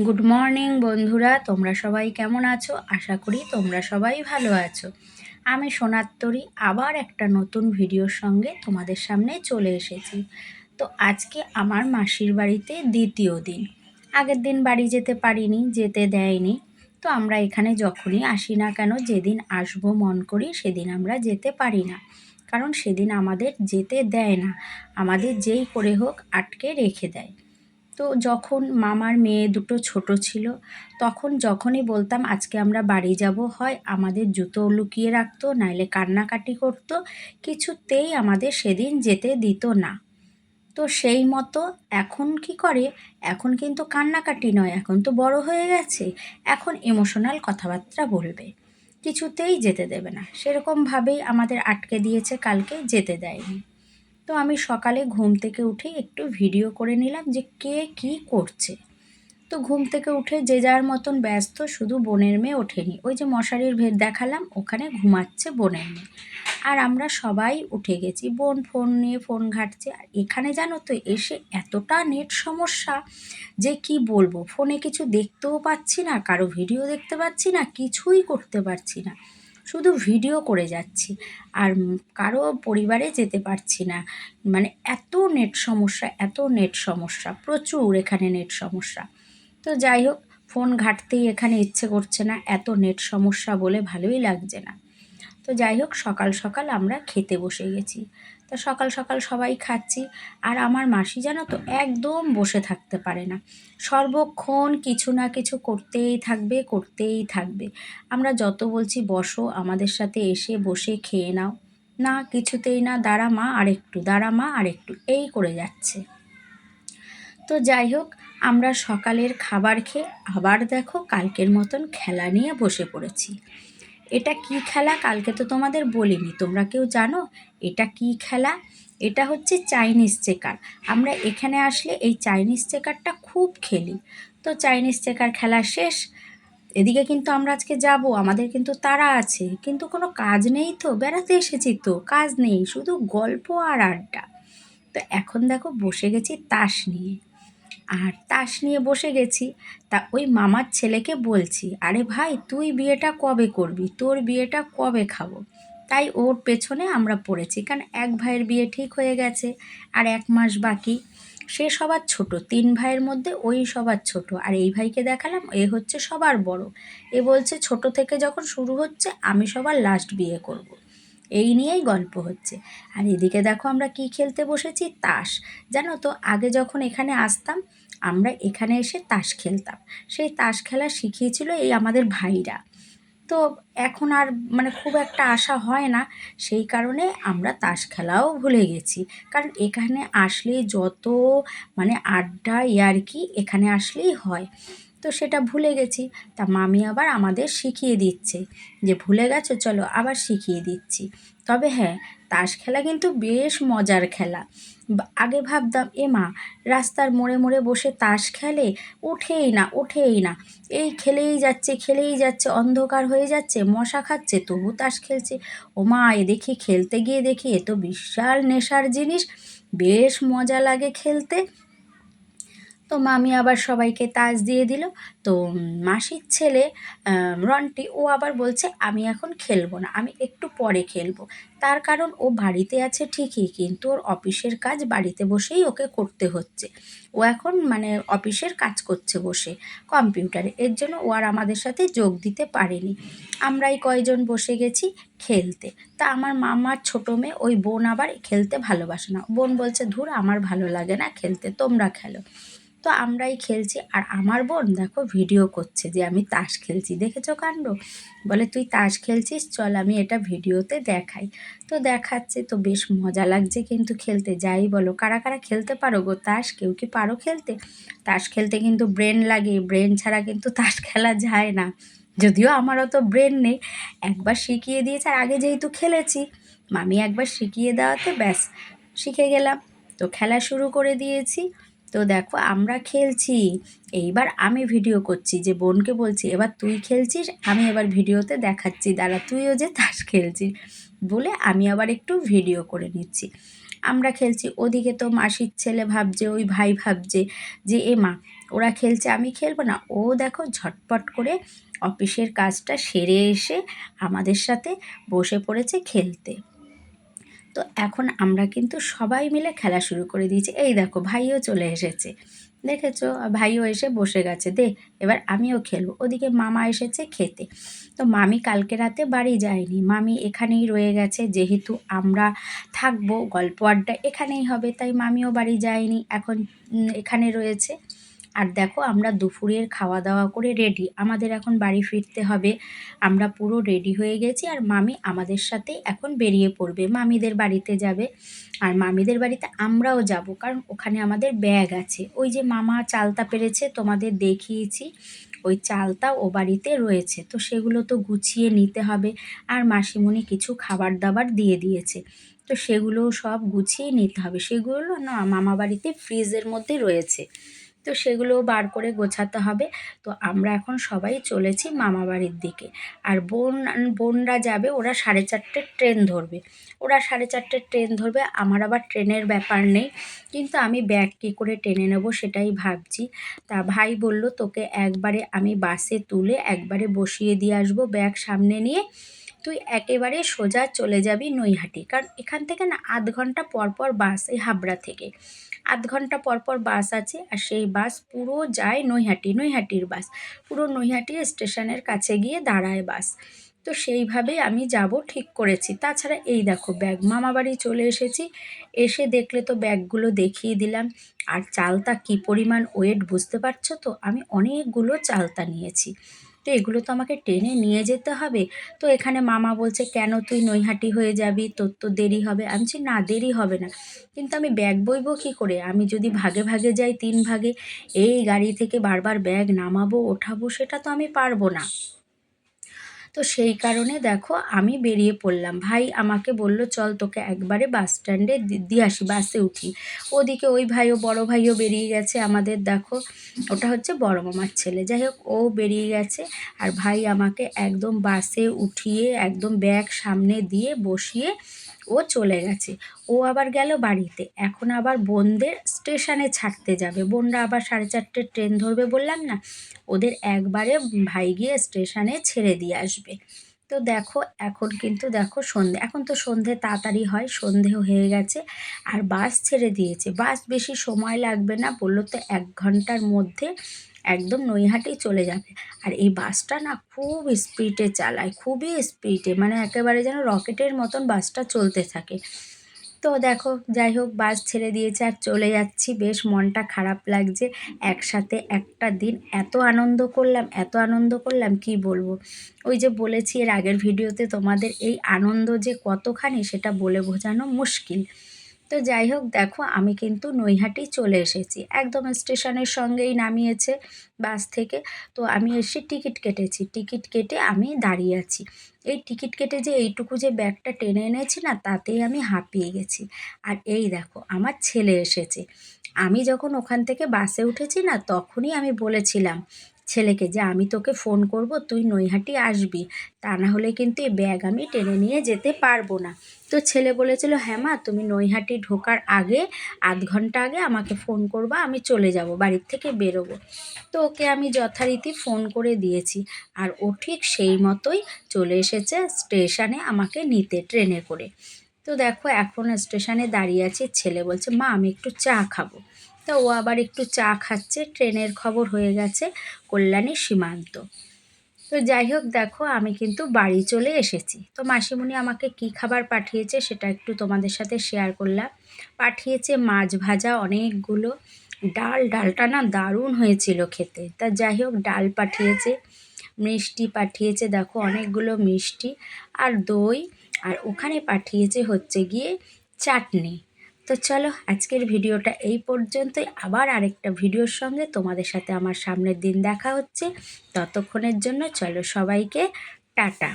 Good morning বন্ধুরা। তোমরা সবাই কেমন আছো? আশা করি তোমরা সবাই ভালো আছো। আমি সোনাত্তরি, আবার একটা নতুন ভিডিওর সঙ্গে তোমাদের সামনে চলে এসেছি। তো আজকে আমার মাসির বাড়িতে দ্বিতীয় দিন। আগের দিন বাড়ি যেতে পারিনি, যেতে দেয়নি। তো আমরা এখানে যখনই আসি না কেন, যেদিন আসব মন করি, সেদিন আমরা যেতে পারি না। কারণ সেদিন আমাদের যেতে দেয় না। আমাদের যেই করে হোক আটকে রেখে দেয়। তো যখন মামার মেয়ে দুটো ছোট ছিল, তখন যখনই বলতাম, আজকে আমরা বাড়ি যাব, হয় আমাদের জুতো লুকিয়ে রাখতো, নাইলে কান্নাকাটি করতো, কিছুতেই আমাদের সেদিন যেতে দিত না। তো সেই মতো এখন কি করে? এখন কিন্তু কান্নাকাটি নয়, এখন তো বড় হয়ে গেছে, এখন ইমোশনাল কথাবার্তা বলবে, কিছুতেই যেতে দেবে না। সেরকমভাবেই আমাদের আটকে দিয়েছে, কালকে যেতে দেয়নি। তো আমি সকালে ঘুম থেকে উঠে একটু ভিডিও করে নিলাম যে কে কি করছে। তো ঘুম থেকে উঠে যে যার মতন ব্যস্ত, শুধু বোনের মেয়ে ওঠেনি। ওই যে মশারির ভেদ দেখালাম, ওখানে ঘুমাচ্ছে বোনের মেয়ে। আর আমরা সবাই উঠে গেছি। বোন ফোন নিয়ে ফোন ঘাটছে। আর এখানে জানো তো, এসে এতটা নেট সমস্যা যে কি বলব? ফোনে কিছু দেখতেও পাচ্ছি না, কারও ভিডিও দেখতে পাচ্ছি না, কিছুই করতে পারছি না। শুধু ভিডিও করে যাচ্ছি। আর কারও পরিবারে যেতে পারছি না। মানে এত নেট সমস্যা, এত নেট সমস্যা, প্রচুর এখানে নেট সমস্যা। তো যাই হোক, ফোন ঘাটতেই এখানে ইচ্ছে করছে না, এত নেট সমস্যা বলে ভালোই লাগছে না। তো যাই হোক, সকাল সকাল আমরা খেতে বসে গেছি। তো সকাল সকাল সবাই খাচ্ছি। আর আমার মাসি জানো তো একদম বসে থাকতে পারে না। সর্বক্ষণ কিছু না কিছু করতেই থাকবে করতেই থাকবে। আমরা যত বলছি বসো, আমাদের সাথে এসে বসে খেয়ে নাও। না, কিছুতেই না, দাঁড়া মা আরেকটু দাঁড়া মা আরেকটু এই করে যাচ্ছে। তো যাই হোক, আমরা সকালের খাবার খেয়ে আবার দেখো কালকের মতন খেলা নিয়ে বসে পড়েছি। এটা কি খেলা? কালকে তো তোমাদের বলিনি। তোমরা কেউ জানো? এটা কি খেলা? এটা হচ্ছে চাইনিজ চেকার। আমরা এখানে আসলে এই চাইনিজ চেকারটা খুব খেলি। তো চাইনিজ চেকার খেলা শেষ। এদিকে কিন্তু আমরা আজকে যাব। আমাদের কিন্তু তারা আছে। কিন্তু কোনো কাজ নেই তো? বেড়াতে এসেছি তো? কাজ নেই। শুধু গল্প আর আড্ডা। তো এখন দেখো বসে গেছি তাস নিয়ে। আর তাস নিয়ে বসে গেছি। তা ওই মামার ছেলেকে বলছি, আরে ভাই, তুই বিয়েটা কবে করবি? তোর বিয়েটা কবে খাব? তাই ওর পেছনে আমরা পড়েছি, কারণ এক ভাইয়ের বিয়ে ঠিক হয়ে গেছে আর এক মাস বাকি। সে সবার ছোট, তিন ভাইয়ের মধ্যে ওই সবার ছোট। আর এই ভাইকে দেখালাম, এ হচ্ছে সবার বড়। এ বলছে, ছোট থেকে যখন শুরু হচ্ছে, আমি সবার লাস্ট বিয়ে করব। এই নিয়েই গল্প হচ্ছে। আর এদিকে দেখো আমরা কি খেলতে বসেছি? তাস। জানো তো, আগে যখন এখানে আসতাম, আমরা এখানে এসে তাস খেলতাম। সেই তাস খেলা শিখিয়েছিল এই আমাদের ভাইরা। তো এখন আর মানে খুব একটা আশা হয় না, সেই কারণে আমরা তাস খেলাও ভুলে গেছি। কারণ এখানে আসলে যত মানে আড্ডা ইয়ার্কি এখানে আসলেই হয়। তো সেটা ভুলে গেছি। তা মামি আবার আমাদের শিখিয়ে দিচ্ছে যে, ভুলে গেছো? চলো আবার শিখিয়ে দিচ্ছি। তবে হ্যাঁ তাস খেলা কিন্তু বেশ মজার খেলা। আগে ভাবতাম, এ মা, রাস্তার মোড়ে মোড়ে বসে তাস খেলে? ওঠেই না ওঠেই না। এই খেলেই যাচ্ছে খেলেই যাচ্ছে, অন্ধকার হয়ে যাচ্ছে, মশা খাচ্ছে, তবু তাস খেলছে। ও মা, এ দেখি, খেলতে গিয়ে দেখি, এ তো বিশাল নেশার জিনিস। বেশ মজা লাগে খেলতে। তো মামি আবার সবাইকে তাজ দিয়ে দিল। তো মাসির ছেলে রন্টি, ও আবার বলছে, আমি এখন খেলব না, আমি একটু পরে খেলব। তার কারণ ও বাড়িতে আছে ঠিকই, কিন্তু ওর অফিসের কাজ বাড়িতে বসেই ওকে করতে হচ্ছে। ও এখন মানে অফিসের কাজ করছে বসে কম্পিউটারে, এর জন্য ও আর আমাদের সাথে যোগ দিতে পারেনি। আমরাই কয়জন বসে গেছি খেলতে। তা আমার মামার ছোটো মেয়ে, ওই বোন আবার খেলতে ভালোবাসে না। বোন বলছে, ধুর, আমার ভালো লাগে না খেলতে, তোমরা খেলো। তো আমরাই খেলছি। আর আমার বোন দেখো ভিডিও করছে যে আমি তাস খেলছি। দেখেছ কাণ্ড? বলে, তুই তাস খেলছিস? চল আমি এটা ভিডিওতে দেখাই। তো দেখাচ্ছে, তো বেশ মজা লাগছে কিন্তু খেলতে। যাই বলো, কারা কারা খেলতে পারো গো তাস? কেউ কি পারো খেলতে? তাস খেলতে কিন্তু ব্রেন লাগে। ব্রেন ছাড়া কিন্তু তাস খেলা যায় না। যদিও আমার অত ব্রেন নেই। একবার শিখিয়ে দিয়েছে, আর আগে যেহেতু খেলেছি, মামি একবার শিখিয়ে দেওয়াতে ব্যাস, শিখে গেলাম। তো খেলা শুরু করে দিয়েছি। তো দেখো, আমরা খেলছি। এইবার আমি ভিডিও করছি, যে বোনকে বলছি, এবার তুই খেলছিস, আমি এবার ভিডিওতে দেখাচ্ছি। দাঁড়া, তুইও যে তাস খেলছিস। বলে আমি আবার একটু ভিডিও করে নিচ্ছি। আমরা খেলছি, ওদিকে তো মাসির ছেলে ভাবছে, ওই ভাই ভাবছে যে, এ মা, ওরা খেলছে, আমি খেলব না। ও দেখো, ঝটপট করে অফিসের কাজটা সেরে এসে আমাদের সাথে বসে পড়েছে খেলতে। তো এখন আমরা কিন্তু সবাই মিলে খেলা শুরু করে দিয়েছি। এই দেখো, ভাইও চলে এসেছে। দেখেছ? ভাইও এসে বসে গেছে। দে, এবার আমিও খেলব। ওদিকে মামা এসেছে খেতে। তো মামি কালকে রাতে বাড়ি যায়নি। মামি এখানেই রয়ে গেছে। যেহেতু আমরা থাকব, গল্প আড্ডা এখানেই হবে, তাই মামিও বাড়ি যায়নি। এখন এখানে রয়েছে। আর দেখো, আমরা দুপুরের খাওয়া দাওয়া করে রেডি আমাদের এখন বাড়ি ফিরতে হবে। আমরা পুরো রেডি হয়ে গেছি আর মামি আমাদের সাথে এখন বেরিয়ে পড়বে। মামিদের বাড়িতে যাবে আর মামিদের বাড়িতে আমরাও যাব কারণ ওখানে আমাদের ব্যাগ আছে। ওই যে মামা চালতা পেরেছে, তোমাদের দেখিয়েছি। ওই চালতা ও বাড়িতে রয়েছে। তো সেগুলো তো গুছিয়ে নিতে হবে আর মাসিমণি কিছু খাবার দাবার দিয়ে দিয়েছে। তো সেগুলো সব গুছিয়ে নিতে হবে। সেগুলো না মামা বাড়িতে ফ্রিজের মধ্যে রয়েছে। তো সেগুলো বার করে গোছাতে হবে। তো আমরা এখন সবাই চলেছি মামা বাড়ির দিকে। আর বোন, বোনরা যাবে, ওরা সাড়ে চারটের ট্রেন ধরবে। ওরা সাড়ে চারটের ট্রেন ধরবে, আমার আবার ট্রেনের ব্যাপার নেই। কিন্তু আমি ব্যাগ কী করে টেনে নেব সেটাই ভাবছি। তা ভাই বলল, তোকে একবারে আমি বাসে তুলে একবারে বসিয়ে দিয়ে আসব ব্যাগ সামনে নিয়ে। তুই একেবারে সোজা চলে যাবি নৈহাটি। কারণ এখান থেকে না আধ ঘণ্টা পর পর বাস এই হাবড়া থেকে। আধ ঘণ্টা পর পর বাস আছে আর সেই বাস পুরো যায় নৈহাটি, নৈহাটির বাস। পুরো নৈহাটি স্টেশনের কাছে গিয়ে দাঁড়ায় বাস। তো সেইভাবেই আমি যাব ঠিক করেছি। তাছাড়া এই দেখো ব্যাগ, মামাবাড়ি চলে এসেছি। এসে দেখলে তো ব্যাগগুলো দেখিয়ে দিলাম। আর চালতা কি পরিমাণ ওয়েট বুঝতে পারছ তো? আমি অনেকগুলো চালতা নিয়েছি। তো এগুলো তো আমাকে টেনে নিয়ে যেতে হবে। তো এখানে মামা বলছে, কেন তুই নৈহাটি হয়ে যাবি? তোর তো দেরি হবে। আমি বলছি, না, দেরি হবে না। কিন্তু আমি ব্যাগ বইবো কী করে? আমি যদি ভাগে ভাগে যাই তিন ভাগে, এই গাড়ি থেকে বারবার ব্যাগ নামাবো, ওঠাবো, সেটা তো আমি পারব না। তো সেই কারণে দেখো আমি বেরিয়ে পড়লাম। ভাই আমাকে বলল, চল তোকে একবারে বাস স্ট্যান্ডে দিয়ে আসি, বাসে উঠি। ওদিকে ওই ভাইও, বড় ভাইও বেরিয়ে গেছে আমাদের, দেখো। ওটা হচ্ছে বড় মামার ছেলে। যাই হোক, ও বেরিয়ে গেছে আর ভাই আমাকে একদম বাসে উঠিয়ে, একদম ব্যাগ সামনে দিয়ে বসিয়ে ও চলে গেছে। ও আবার গেল বাড়িতে। এখন আবার বোনদের স্টেশনে ছাড়তে যাবে। বোনরা আবার সাড়ে চারটে ট্রেন ধরবে বললাম না? ওদের একবারে ভাই গিয়ে স্টেশনে ছেড়ে দিয়ে আসবে। তো দেখো, এখন কিন্তু দেখো সন্ধে, এখন তো সন্ধে তাড়াতাড়ি হয় সন্ধেও হয়ে গেছে, আর বাস ছেড়ে দিয়েছে। বাস বেশি সময় লাগবে না, বলল তো এক ঘণ্টার মধ্যে একদম নৈহাটি চলে যাবে। আর এই বাসটা না খুব স্পিডে চালায়, খুবই স্পিডে মানে একেবারে যেন রকেটের মতন বাসটা চলতে থাকে। তো দেখো, যাই হোক, বাস ছেড়ে দিয়েছে আর চলে যাচ্ছি। বেশ মনটা খারাপ লাগছে। একসাথে একটা দিন এত আনন্দ করলাম, এত আনন্দ করলাম, কি বলব? ওই যে বলেছি এর আগের ভিডিওতে, তোমাদের এই আনন্দ যে কতখানি, সেটা বলে বোঝানো মুশকিল। তো যাই হোক, দেখো আমি কিন্তু নৈহাটি চলে এসেছি। একদম স্টেশনের সঙ্গেই নামিয়েছে বাস থেকে। তো আমি এসে টিকিট কেটেছি। টিকিট কেটে আমি দাঁড়িয়ে আছি। এই টিকিট কেটে যে এইটুকু যে ব্যাগটা টেনে এনেছি না, তাতেই আমি হাঁপিয়ে গেছি। আর এই দেখো, আমার ছেলে এসেছে। আমি যখন ওখান থেকে বাসে উঠেছি না, তখনই আমি বলেছিলাম ছেলেকে যে, আমি তোকে ফোন করব, তুই নৈহাটি আসবি। তা না হলে কিন্তু এই ব্যাগ আমি টেনে নিয়ে যেতে পারব না। তো ছেলে বলেছিল হ্যাঁ মা, তুমি নৈহাটি ঢোকার আগে, আধ ঘণ্টা আগে আমাকে ফোন করবা, আমি চলে যাব, বাড়ির থেকে বেরোবো। তো ওকে আমি যথারীতি ফোন করে দিয়েছি। আর ও ঠিক সেই মতোই চলে এসেছে স্টেশনে আমাকে নিতে ট্রেনে করে। তো দেখো, এখন স্টেশনে দাঁড়িয়ে আছে, ছেলে বলছে, মা, আমি একটু চা খাব। তো ও আবার একটু চা খাচ্ছে, ট্রেনের খবর হয়ে গেছে কল্যাণী সীমান্ত। তো যাই হোক, দেখো, আমি কিন্তু বাড়ি চলে এসেছি। তো মাসিমণি আমাকে কি খাবার পাঠিয়েছে সেটা একটু তোমাদের সাথে শেয়ার করলাম। পাঠিয়েছে মাছ ভাজা অনেকগুলো। ডাল, ডালটা না দারুণ হয়েছিল খেতে। তা যাই হোক, ডাল পাঠিয়েছে, মিষ্টি পাঠিয়েছে, দেখো, অনেকগুলো মিষ্টি। আর দই, আর ওখানে পাঠিয়েছে হচ্ছে গিয়ে চাটনি। তো চলো আজকের ভিডিওটা এই পর্যন্তই। আবার আরেকটা ভিডিওর সঙ্গে তোমাদের সাথে আমার সামনের দিন দেখা হচ্ছে। ততক্ষণের জন্য চলো সবাইকে টাটা।